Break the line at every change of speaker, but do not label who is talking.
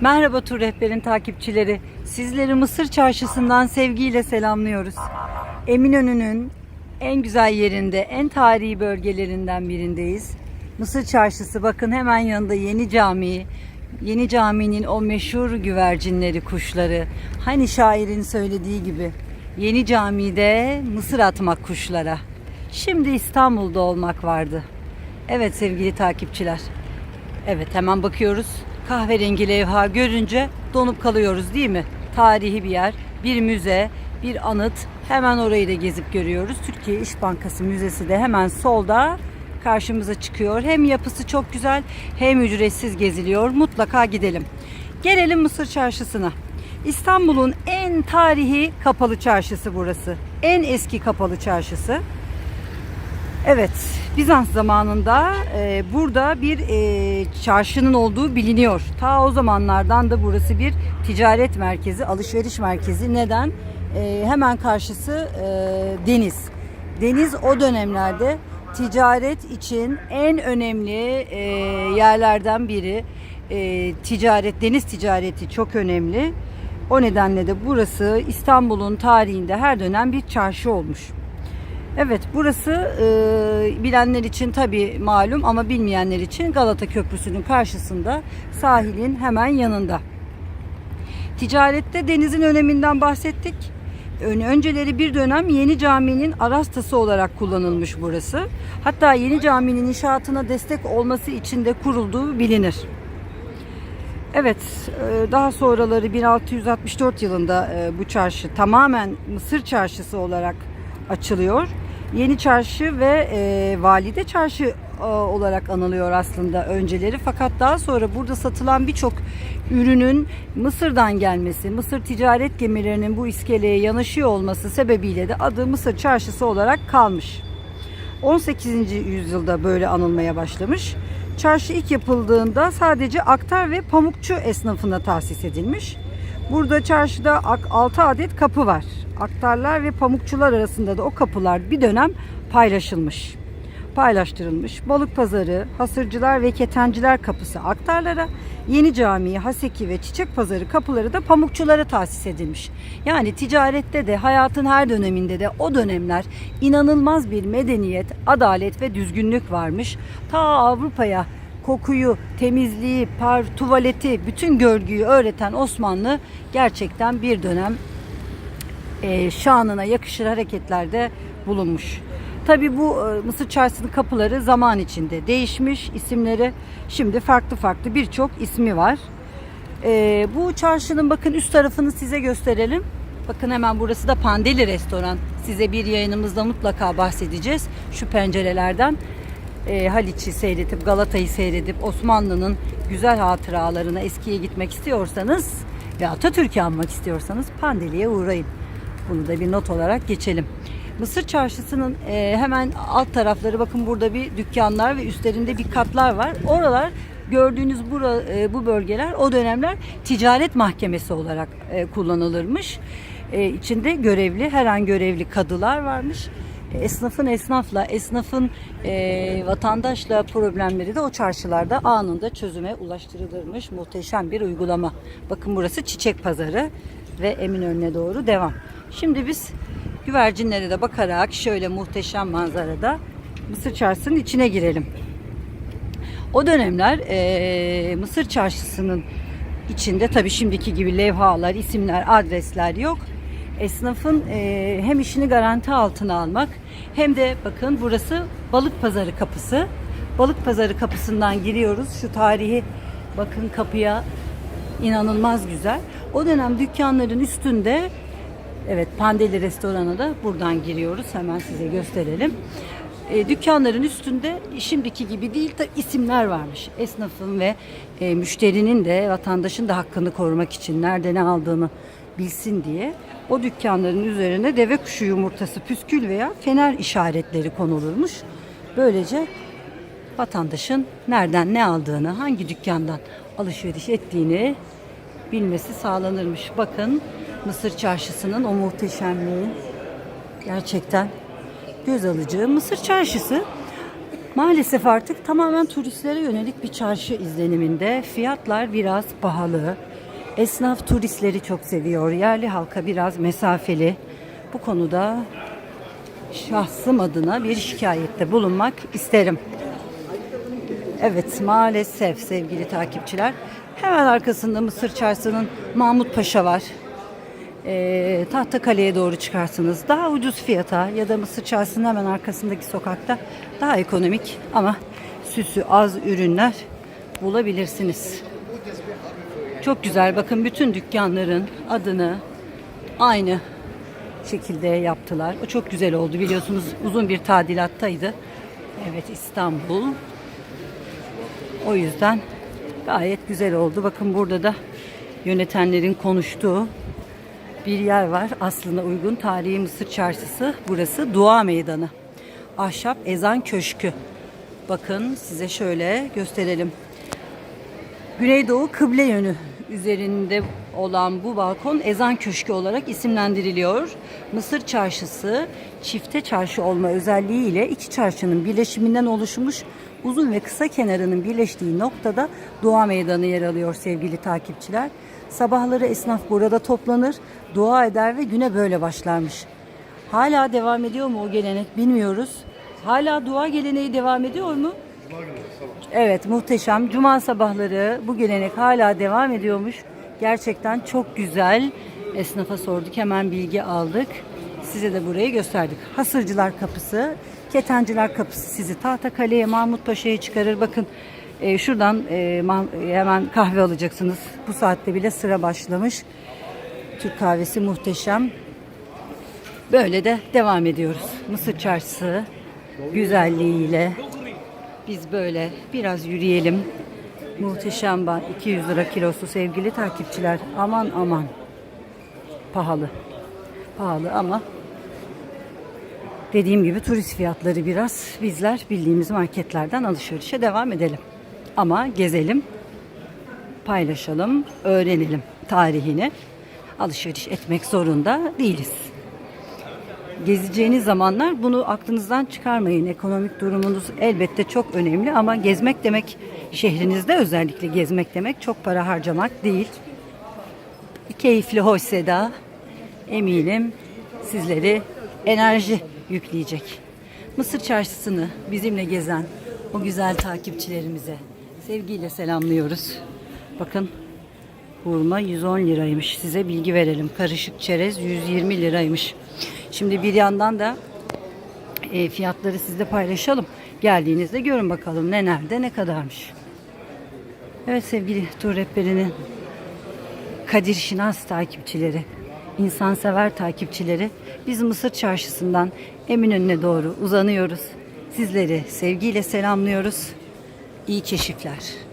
Merhaba Tur Rehber'in takipçileri. Sizleri Mısır Çarşısı'ndan sevgiyle selamlıyoruz. Eminönü'nün en güzel yerinde, en tarihi bölgelerinden birindeyiz. Mısır Çarşısı bakın hemen yanında Yeni Camii. Yeni Cami'nin o meşhur güvercinleri, kuşları. Hani şairin söylediği gibi Yeni Cami'de mısır atmak kuşlara. Şimdi İstanbul'da olmak vardı. Evet sevgili takipçiler. Evet hemen bakıyoruz. Kahverengi levha görünce donup kalıyoruz değil mi? Tarihi bir yer, bir müze, bir anıt. Hemen orayı da gezip görüyoruz. Türkiye İş Bankası Müzesi de hemen solda karşımıza çıkıyor. Hem yapısı çok güzel hem ücretsiz geziliyor. Mutlaka gidelim. Gelelim Mısır Çarşısı'na. İstanbul'un en tarihi kapalı çarşısı burası. En eski kapalı çarşısı. Evet, Bizans zamanında e, burada bir e, çarşının olduğu biliniyor. Ta o zamanlardan da burası bir ticaret merkezi, alışveriş merkezi. Neden? E, hemen karşısı e, deniz. Deniz o dönemlerde ticaret için en önemli e, yerlerden biri. E, ticaret, deniz ticareti çok önemli. O nedenle de burası İstanbul'un tarihinde her dönem bir çarşı olmuş. Evet burası e, bilenler için tabi malum ama bilmeyenler için Galata Köprüsü'nün karşısında sahilin hemen yanında. Ticarette denizin öneminden bahsettik. Ön- Önceleri bir dönem Yeni Cami'nin arastası olarak kullanılmış burası. Hatta Yeni Cami'nin inşaatına destek olması için de kurulduğu bilinir. Evet, e, daha sonraları 1664 yılında e, bu çarşı tamamen Mısır Çarşısı olarak açılıyor. Yeni Çarşı ve e, Valide Çarşı e, olarak anılıyor aslında önceleri. Fakat daha sonra burada satılan birçok ürünün Mısır'dan gelmesi, Mısır ticaret gemilerinin bu iskeleye yanaşıyor olması sebebiyle de adı Mısır Çarşısı olarak kalmış. 18. yüzyılda böyle anılmaya başlamış. Çarşı ilk yapıldığında sadece aktar ve pamukçu esnafına tahsis edilmiş. Burada çarşıda 6 adet kapı var. Aktarlar ve pamukçular arasında da o kapılar bir dönem paylaşılmış. Paylaştırılmış. Balık pazarı, hasırcılar ve ketenciler kapısı aktarlara, Yeni Camii, Haseki ve Çiçek Pazarı kapıları da pamukçulara tahsis edilmiş. Yani ticarette de hayatın her döneminde de o dönemler inanılmaz bir medeniyet, adalet ve düzgünlük varmış. Ta Avrupa'ya kokuyu, temizliği, par, tuvaleti, bütün görgüyü öğreten Osmanlı gerçekten bir dönem e, şanına yakışır hareketlerde bulunmuş. Tabi bu e, Mısır Çarşısı'nın kapıları zaman içinde değişmiş isimleri. Şimdi farklı farklı birçok ismi var. E, bu çarşının bakın üst tarafını size gösterelim. Bakın hemen burası da Pandeli Restoran. Size bir yayınımızda mutlaka bahsedeceğiz şu pencerelerden. E, Haliç'i seyredip Galata'yı seyredip Osmanlı'nın güzel hatıralarına eskiye gitmek istiyorsanız ve Atatürk'ü anmak istiyorsanız Pandeli'ye uğrayın. Bunu da bir not olarak geçelim. Mısır Çarşısı'nın e, hemen alt tarafları bakın burada bir dükkanlar ve üstlerinde bir katlar var. Oralar gördüğünüz bura, e, bu bölgeler o dönemler ticaret mahkemesi olarak e, kullanılırmış. İçinde görevli, her an görevli kadılar varmış. Esnafın esnafla, esnafın vatandaşla problemleri de o çarşılarda anında çözüme ulaştırılırmış. Muhteşem bir uygulama. Bakın burası Çiçek Pazarı ve Eminönü'ne doğru devam. Şimdi biz güvercinlere de bakarak şöyle muhteşem manzarada Mısır Çarşısı'nın içine girelim. O dönemler eee, Mısır Çarşısı'nın içinde tabii şimdiki gibi levhalar, isimler, adresler yok. Esnafın eee, hem işini garanti altına almak hem de bakın burası balık pazarı kapısı. Balık pazarı kapısından giriyoruz. Şu tarihi bakın kapıya inanılmaz güzel. O dönem dükkanların üstünde Evet Pandeli restoranı da buradan giriyoruz. Hemen size gösterelim. E, dükkanların üstünde şimdiki gibi değil de isimler varmış. Esnafın ve e, müşterinin de vatandaşın da hakkını korumak için nerede ne aldığını bilsin diye o dükkanların üzerine deve kuşu yumurtası, püskül veya fener işaretleri konulurmuş. Böylece vatandaşın nereden ne aldığını, hangi dükkandan alışveriş ettiğini bilmesi sağlanırmış. Bakın Mısır Çarşısı'nın o muhteşemliği gerçekten göz alıcı. Mısır Çarşısı maalesef artık tamamen turistlere yönelik bir çarşı izleniminde. Fiyatlar biraz pahalı. Esnaf turistleri çok seviyor. Yerli halka biraz mesafeli. Bu konuda şahsım adına bir şikayette bulunmak isterim. Evet maalesef sevgili takipçiler. Hemen arkasında Mısır Çarşısı'nın Mahmut Paşa var. Ee, Tahtakale'ye doğru çıkarsınız. Daha ucuz fiyata ya da Mısır Çarşısı'nın hemen arkasındaki sokakta daha ekonomik ama süsü az ürünler bulabilirsiniz. Çok güzel. Bakın bütün dükkanların adını aynı şekilde yaptılar. O çok güzel oldu. Biliyorsunuz uzun bir tadilattaydı. Evet İstanbul. O yüzden gayet güzel oldu. Bakın burada da yönetenlerin konuştuğu bir yer var. Aslında uygun tarihi Mısır Çarşısı. Burası Dua Meydanı. Ahşap Ezan Köşkü. Bakın size şöyle gösterelim. Güneydoğu kıble yönü üzerinde olan bu balkon ezan köşkü olarak isimlendiriliyor. Mısır çarşısı çifte çarşı olma özelliğiyle iki çarşının birleşiminden oluşmuş uzun ve kısa kenarının birleştiği noktada dua meydanı yer alıyor sevgili takipçiler. Sabahları esnaf burada toplanır, dua eder ve güne böyle başlarmış. Hala devam ediyor mu o gelenek bilmiyoruz. Hala dua geleneği devam ediyor mu? Evet muhteşem. Cuma sabahları bu gelenek hala devam ediyormuş. Gerçekten çok güzel. Esnafa sorduk hemen bilgi aldık. Size de burayı gösterdik. Hasırcılar Kapısı, Ketenciler Kapısı sizi Tahtakale'ye, Mahmut Paşa'ya çıkarır. Bakın e, şuradan e, hemen kahve alacaksınız. Bu saatte bile sıra başlamış. Türk kahvesi muhteşem. Böyle de devam ediyoruz. Mısır Çarşısı güzelliğiyle biz böyle biraz yürüyelim. Muhteşem ban 200 lira kilosu sevgili takipçiler. Aman aman. Pahalı. Pahalı ama dediğim gibi turist fiyatları biraz bizler bildiğimiz marketlerden alışverişe devam edelim. Ama gezelim, paylaşalım, öğrenelim tarihini. Alışveriş etmek zorunda değiliz gezeceğiniz zamanlar bunu aklınızdan çıkarmayın. Ekonomik durumunuz elbette çok önemli ama gezmek demek şehrinizde özellikle gezmek demek çok para harcamak değil. Keyifli hoşse da eminim sizleri enerji yükleyecek. Mısır çarşısını bizimle gezen o güzel takipçilerimize sevgiyle selamlıyoruz. Bakın Hurma 110 liraymış. Size bilgi verelim. Karışık çerez 120 liraymış. Şimdi bir yandan da e, fiyatları sizle paylaşalım. Geldiğinizde görün bakalım ne nerede ne kadarmış. Evet sevgili tur rehberinin Kadir Şinas takipçileri, insansever takipçileri biz Mısır Çarşısı'ndan Eminönü'ne doğru uzanıyoruz. Sizleri sevgiyle selamlıyoruz. İyi keşifler.